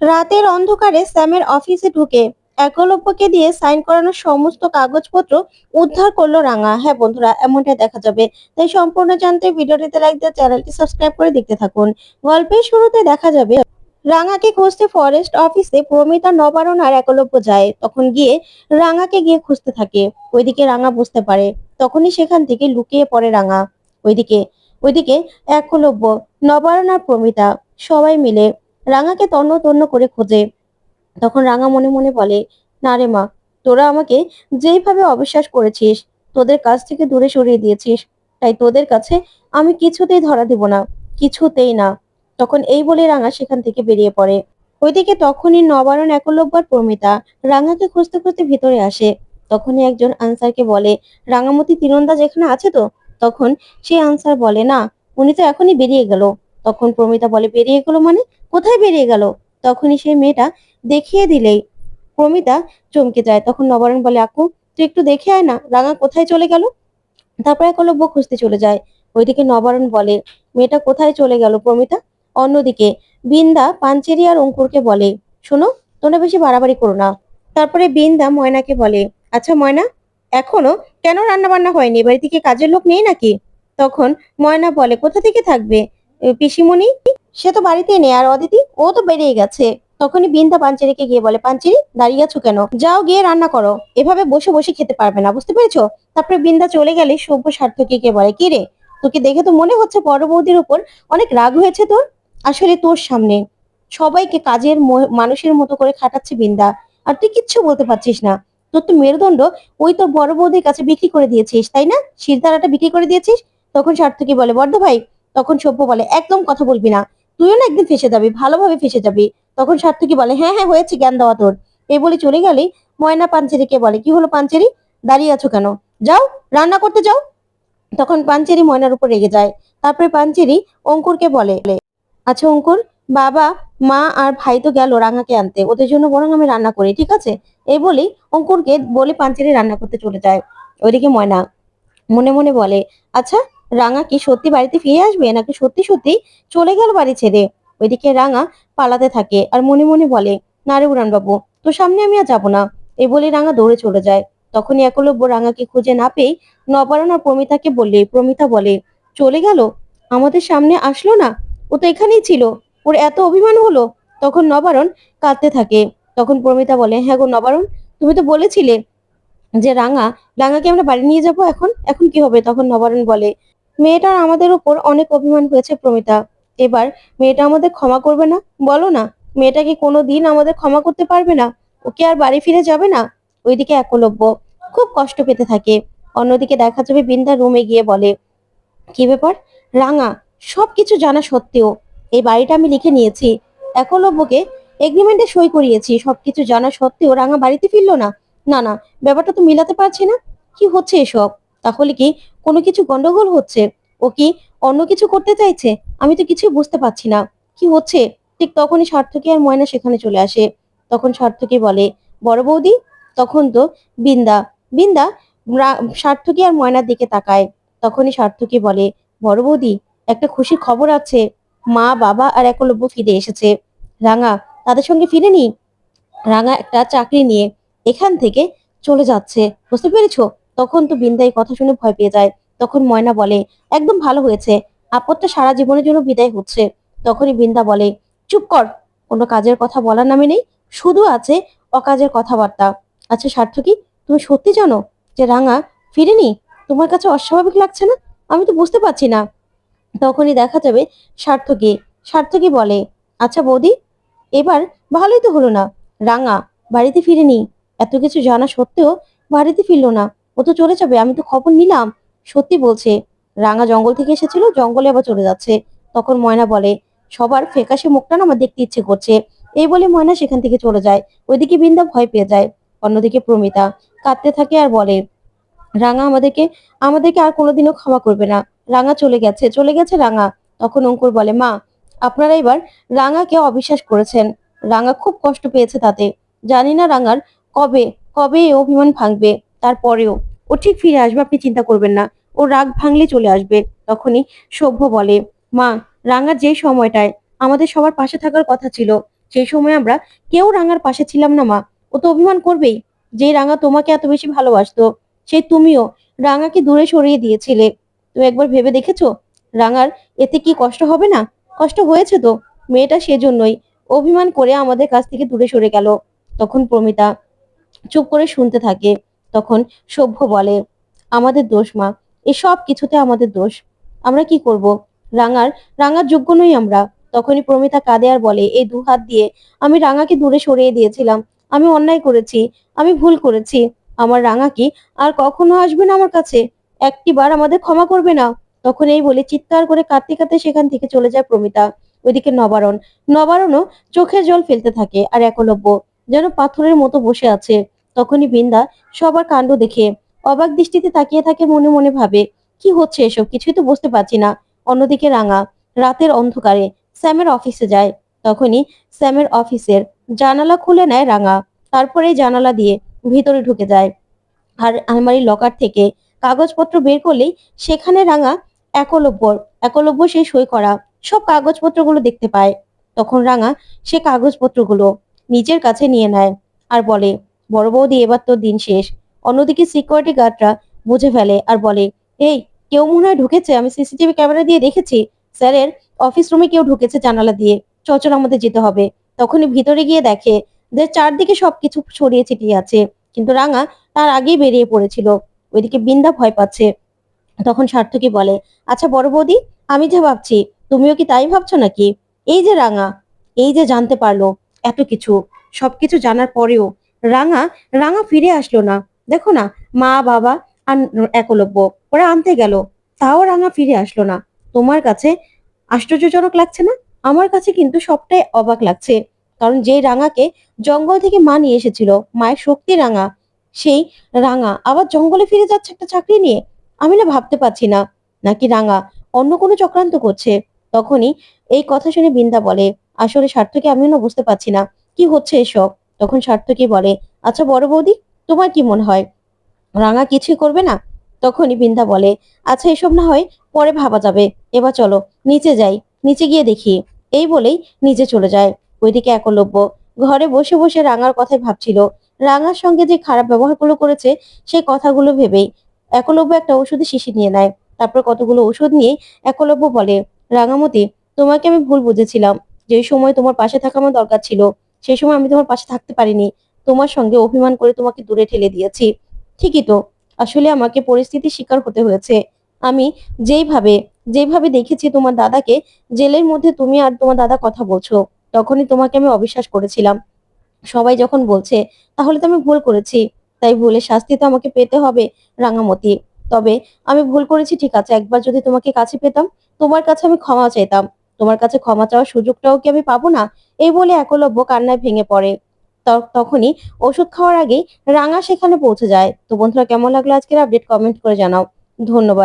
রাতের অন্ধকারে স্যামের অফিসে ঢুকে একলব্যকে দিয়ে সাইন করানোর সমস্ত কাগজপত্র উদ্ধার করল রাঙা। হ্যাঁ বন্ধুরা, এমনটাই দেখা যাবে। তাই সম্পূর্ণ জানতে ভিডিওটিতে লাইক দিয়ে চ্যানেলটি সাবস্ক্রাইব করে দেখতে থাকুন। গল্পের শুরুতে দেখা যাবে, রাঙাকে খুঁজতে ফরেস্ট অফিসে প্রমিতা নবারণ আর একলব্য যায়। তখন গিয়ে রাঙাকে গিয়ে খুঁজতে থাকে। ওইদিকে রাঙা বুঝতে পারে, তখনই সেখান থেকে লুকিয়ে পড়ে রাঙা। ওইদিকে ওইদিকে একলব্য, নবারণ আর প্রমিতা সবাই মিলে রাঙাকে তন্ন তন্ন করে খোঁজে। তখন রাঙা মনে মনে বলে, না রে মা, তোরা আমাকে যেইভাবে অবিশ্বাস করেছিস, তোদের কাছ থেকে দূরে সরিয়ে দিয়েছিস, তাই তোদের কাছে আমি কিছুতেই ধরা দিব না, কিছুতেই না। তখন এই বলে রাঙা সেখান থেকে বেরিয়ে পড়ে। ওইদিকে তখনই নবারণ একলব্য আর প্রমিতা রাঙাকে খুঁজতে খুঁজতে ভিতরে আসে। তখনই একজন আনসারকে বলে, রাঙামতি তীরন্দাজ এখানে আছে তো? তখন সেই আনসার বলে, না, উনি তো এখনই বেরিয়ে গেল। তখন প্রমিতা বলে, বেরিয়ে গেল মানে? কোথায় বেরিয়ে গেল? তখনই সেই মেয়েটা দেখিয়ে দিলেই প্রমিতা চমকে যায়। তখন নবারণ বলে, আকু, তুই একটু দেখে আয় না, রাঙা কোথায় চলে গেল? তারপর একলব্য খুঁজতে চলে যায়। ওইদিকে নবারণ বলে, মেয়েটা কোথায় চলে গেল প্রমিতা? অন্যদিকে বিন্দা পাঞ্চেরি আর অঙ্কুরকে বলে, শোনো, তোমরা বেশি বাড়াবাড়ি করো না। তারপরে বিন্দা ময়নাকে বলে আচ্ছা ময়না, এখনও কেন রান্না বান্না হয়নি? বাড়ি থেকে কাজের লোক নেই নাকি? তখন ময়না বলে, কোথা থেকে থাকবে? পিসিমণি, সে তো বাড়িতে নেই আর অদিতি, ও তো বেরিয়ে গেছে। তখনই বিন্দা পাঞ্চেরিকে গিয়ে বলে পাঞ্চেরি দাঁড়িয়ে আছো কেন? যাও গিয়ে রান্না করো। এভাবে বসে বসে খেতে পারবে না, বুঝতে পেরেছ? তারপরে বিন্দা চলে গেলে সভ্য সার্থকী কে বলে, কি রে, তোকে দেখে তো মনে হচ্ছে বড় বৌদির উপর অনেক রাগ হয়েছে তোর? আসলে তোর সামনে সবাইকে কাজের মানুষের মতো করে খাটাচ্ছে বিন্দা। আর তুই কিচ্ছু বলতে পারছিস না। তোর তো মেরুদণ্ড ওই তোর বড় বৌদির কাছে বিক্রি করে দিয়েছিস, তাই না? শিরদারাটা বিক্রি করে দিয়েছিস? তখন সার্থকী বলে বর্ধ ভাই তখন সভ্য বলে, একদম কথা বলবি না। তুইও না একদিন ফেসে যাবি, ভালোভাবে ফেসে যাবি। তখন সার্থকী বলে হ্যাঁ হ্যাঁ হয়েছে জ্ঞান দেওয়া তোর। এই বলে চলে গেলে ময়না পাঞ্চেরিকে বলে, কি হলো পাঞ্চেরি? দাঁড়িয়ে আছো কেন? যাও, রান্না করতে যাও। তখন পাঞ্চেরি ময়নার উপর রেগে যায়। তারপরে পাঞ্চেরি অঙ্কুরকে বলে আচ্ছা অঙ্কুর, বাবা, মা আর ভাই তো গেল রাঙাকে আনতে। ওদের জন্য বরং আমি রান্না করি, ঠিক আছে? এই বলেই অঙ্কুরকে বলে পাঞ্চেরি রান্না করতে চলে যায়। ওইদিকে ময়না মনে মনে বলে আচ্ছা রাঙা কি সত্যি বাড়িতে ফিরে আসবে নাকি সত্যি সত্যি চলে গেল বাড়ি ছেড়ে? ওইদিকে রাঙা পালাতে থাকে আর মনে মনে বলে, না রে বাবু, তোর সামনে আমি আর যাব না। এই বলে রাঙা দৌড়ে চলে যায়। তখনই একলব্য রাঙাকে খুঁজে না পেয়ে নবারণ আর প্রমিতাকে বললে, প্রমিতা বলে, চলে গেল? আমাদের সামনে আসলো না? ও তো এখানেই ছিল। ওর এত অভিমান হলো? তখন নবারণ কাঁদতে থাকে। তখন প্রমিতা বলে হ্যাঁ গো নবারণ, তুমি তো বলেছিলে যে রাঙা, রাঙাকে আমরা বাড়ি নিয়ে যাব এখন? এখন কি হবে? তখন নবারণ বলে মেয়েটার আমাদের উপর অনেক অভিমান হয়েছে, প্রমিতা। এবার মেয়েটা আমাদের ক্ষমা করবে না? বলো না, মেয়েটা কি কোনো দিন আমাদের ক্ষমা করতে পারবে না? ওকে আর বাড়ি ফিরে যাবে না? ওইদিকে একলব্য খুব কষ্ট পেতে থাকে। অন্যদিকে দেখা যাবে বিন্দা রুমে গিয়ে বলে, কি ব্যাপার? রাঙা, সবকিছু জানা সত্ত্বেও এই বাড়িটা আমি লিখে নিয়েছি। একলব্যকে এগ্রিমেন্টে সই করিয়েছি। সবকিছু জানা সত্ত্বেও রাঙা বাড়িতে ফিরলো না। না না, ব্যাপারটা তো মিলাতে পারছি না। কি হচ্ছে এসব? তাহলে কি কোনো কিছু গন্ডগোল হচ্ছে? ও কি অন্য কিছু করতে চাইছে? আমি তো কিছুই বুঝতে পারছি না। কি হচ্ছে? ঠিক তখনই সার্থকী আর ময়না সেখানে চলে আসে। তখন সার্থকী বলে, বড় বৌদি? তখন তো বিন্দা বিন্দা? সার্থকী আর ময়নার দিকে তাকায়। তখনই সার্থকী বলে, বড় বৌদি, একটা খুশির খবর আছে। মা, বাবা আর একলব্য ফিরে এসেছে। রাঙা, তাদের সঙ্গে ফিরেনি রাঙা একটা চাকরি নিয়ে এখান থেকে চলে যাচ্ছে। বুঝতে পেরেছ? তখন তো বিন্দা এই কথা শুনে ভয় পেয়ে যায়। তখন ময়না বলে, একদম ভালো হয়েছে। আপদটা সারা জীবনের জন্য বিদায় হচ্ছে। তখনই বিন্দা বলে, চুপ কর কোনো কাজের কথা বলার নামে নেই। শুধু আছে অকাজের কথাবার্তা। আচ্ছা সার্থকী তুমি সত্যি জানো যে রাঙা ফিরেনি? তোমার কাছে অস্বাভাবিক লাগছে না? আমি তো বুঝতে পারছি না। তখনই দেখা যাবে সার্থকী সার্থকী বলে আচ্ছা বৌদি, এবার ভালোই তো হলো না। রাঙা বাড়িতে ফিরেনি। এত কিছু জানা সত্ত্বেও বাড়িতে ফিরলো না। ও তো চলে যাবে, আমি তো খবর নিলাম। সত্যি বলছে, রাঙা জঙ্গল থেকে এসেছিল, জঙ্গলে আবার চলে যাচ্ছে। তখন ময়না বলে, সবার ফেকাশে মুখটা না আমার দেখতে ইচ্ছে করছে। এই বলে ময়না সেখান থেকে চলে যায়। ওইদিকে বৃন্দা ভয় পেয়ে যায়। অন্যদিকে প্রমিতা কাঁদতে থাকে আর বলে, রাঙা আমাদেরকে আমাদেরকে আর কোনোদিনও ক্ষমা করবে না। রাঙা চলে গেছে চলে গেছে রাঙা। তখন অঙ্কুর বলে, মা, আপনারা এবার রাঙাকে অবিশ্বাস করেছেন। রাঙা খুব কষ্ট পেয়েছে তাতে। জানি না রাঙার কবে কবে অভিমান ভাঙবে। তারপরেও ও ঠিক ফিরে আসবে, আপনি চিন্তা করবেন না। ও রাগ ভাঙলে চলে আসবে, তখনই সভ্য বলে, মা রাঙার যে সময়টায় আমাদের সবার পাশে থাকার কথা ছিল সেই সময় আমরা কেউ রাঙার পাশে ছিলাম না, মা। ও তো অভিমান করবেই। যে রাঙা তোমাকে এত বেশি ভালোবাসতো, সে তুমিও রাঙাকে দূরে সরিয়ে দিয়েছিলে। তুমি একবার ভেবে দেখেছ? রাঙার এতে কি কষ্ট হবে না? কষ্ট হয়েছে তো। মেয়েটা সেজন্যই অভিমান করে আমাদের কাছ থেকে দূরে সরে গেল। তখন প্রমিতা চুপ করে শুনতে থাকে। তখন সভ্য বলে, আমাদের দোষ, মা এসব কিছুতে আমাদের দোষ। আমরা কি করব? রাঙার রাঙার যোগ্য নই আমরা। তখনই প্রমিতা কাঁদে আর বলে, এই দু হাত দিয়ে আমি রাঙাকে দূরে সরিয়ে দিয়েছিলাম। আমি অন্যায় করেছি, আমি ভুল করেছি। আমার রাঙা কি আর কখনো আসবে না আমার কাছে? একটিবার আমাদের ক্ষমা করবে না? তখন এই বলে চিৎকার করে কাঁদতে কাঁদতে সেখান থেকে চলে যায় প্রমিতা। ওইদিকে নবারণ, নবারণও চোখের জল ফেলতে থাকে আর একলব্য যেন পাথরের মতো বসে আছে। তখনই বৃন্দা সবার কাণ্ড দেখে অবাক দৃষ্টিতে তাকিয়ে থাকে মনে মনে ভাবে, কি হচ্ছে এসব? কিছুই তো বুঝতে পারছি না। অন্যদিকে রাঙা রাতের অন্ধকারে স্যামের অফিসে যায়। তখনই স্যামের অফিসের জানালা খুলে নেয় রাঙা। তারপরে জানালা দিয়ে ভিতরে ঢুকে যায়। আর আলমারির লকার থেকে কাগজপত্র বের করলেই সেখানে রাঙা একলব্যর একলব্য সে সই করা সব কাগজপত্রগুলো দেখতে পায়। তখন রাঙা সে কাগজপত্রগুলো নিজের কাছে নিয়ে নেয় আর বলে বড় বৌদি, এবার তোর দিন শেষ। অন্যদিকে সিকিউরিটি গার্ডরা বুঝে ফেলে আর বলে, এই, কেউ মনে হয় ঢুকেছে? আমি সিসিটিভি ক্যামেরা দিয়ে দেখেছি। স্যারের অফিস রুমে কেউ ঢুকেছে জানালা দিয়ে। চচর আমাদের যেতে হবে। তখনই ভিতরে গিয়ে দেখে যে চারদিকে সবকিছু ছড়িয়ে ছিটিয়ে আছে। কিন্তু রাঙা তার আগেই বেরিয়ে পড়েছিল। ওইদিকে বিন্দা ভয় পাচ্ছে। তখন সার্থকী বলে আচ্ছা বড় বৌদি, আমি যা ভাবছি, তুমিও কি তাই ভাবছ নাকি? এই যে রাঙা, এই যে জানতে পারল এত কিছু, সবকিছু জানার পরেও রাঙা রাঙা ফিরে আসলো না। দেখো না, মা, বাবা আর একলব্য, ওরা আনতে গেল। তাও রাঙা ফিরে আসলো না। তোমার কাছে আশ্চর্যজনক লাগছে না? আমার কাছে কিন্তু সবটাই অবাক লাগছে। কারণ যে রাঙাকে জঙ্গল থেকে মা নিয়ে এসেছিল, মায়ের শক্তি রাঙা, সেই রাঙা আবার জঙ্গলে ফিরে যাচ্ছে একটা চাকরি নিয়ে? আমি না ভাবতে পারছি না। নাকি রাঙা অন্য কোনো চক্রান্ত করছে? তখনই এই কথা শুনে বিন্দা বলে, আসলে স্বার্থকে আমিও না বুঝতে পারছি না। কি হচ্ছে এসব? তখন সার্থকী বলে আচ্ছা বড় বৌদি, তোমার কি মনে হয়? রাঙা কিছুই করবে না? তখনই বিন্দা বলে আচ্ছা এসব না হয়, পরে ভাবা যাবে। এবার চলো, নিচে যাই, নিচে গিয়ে দেখি। এই বলেই নিচে চলে যায়। ওইদিকে একলব্য ঘরে বসে বসে রাঙার কথাই ভাবছিল। রাঙার সঙ্গে যে খারাপ ব্যবহারগুলো করেছে, সেই কথাগুলো ভেবেই একলব্য একটা ওষুধের শিশি নিয়ে নেয়। তারপর কতগুলো ওষুধ নিয়ে একলব্য বলে, রাঙামতি, তোমাকে আমি ভুল বুঝেছিলাম। যে সময় তোমার পাশে থাকা আমার দরকার ছিল সেই সময় আমি তোমার পাশে থাকতে পারিনি। তোমার সঙ্গে অভিমান করে তোমাকে দূরে ঠেলে দিয়েছি। ঠিকই তো। আসলে আমাকে পরিস্থিতির শিকার হতে হয়েছে। আমি যেইভাবে যেইভাবে দেখেছি তোমার দাদাকে, জেলের মধ্যে তুমি আর তোমার দাদা কথা বলছো, তখনই তোমাকে আমি অবিশ্বাস করেছিলাম। সবাই যখন বলছে, তাহলে তো আমি ভুল করেছি। তাই ভুলের শাস্তি তো আমাকে পেতে হবে, রাঙামতি। তবে আমি ভুল করেছি, ঠিক আছে। একবার যদি তোমাকে কাছে পেতাম, তোমার কাছে আমি ক্ষমা চাইতাম। তোমার কাছে ক্ষমা চাওয়ার সুযোগটাও কি আমি পাবো না? এই বলে একলব্য কান্নায় ভেঙে পড়ে। তখনই ওষুধ খাওয়ার আগেই রাঙা সেখানে পৌঁছে যায়। তো বন্ধুরা, কেমন লাগল আজকের আপডেট কমেন্ট করে জানাও। ধন্যবাদ।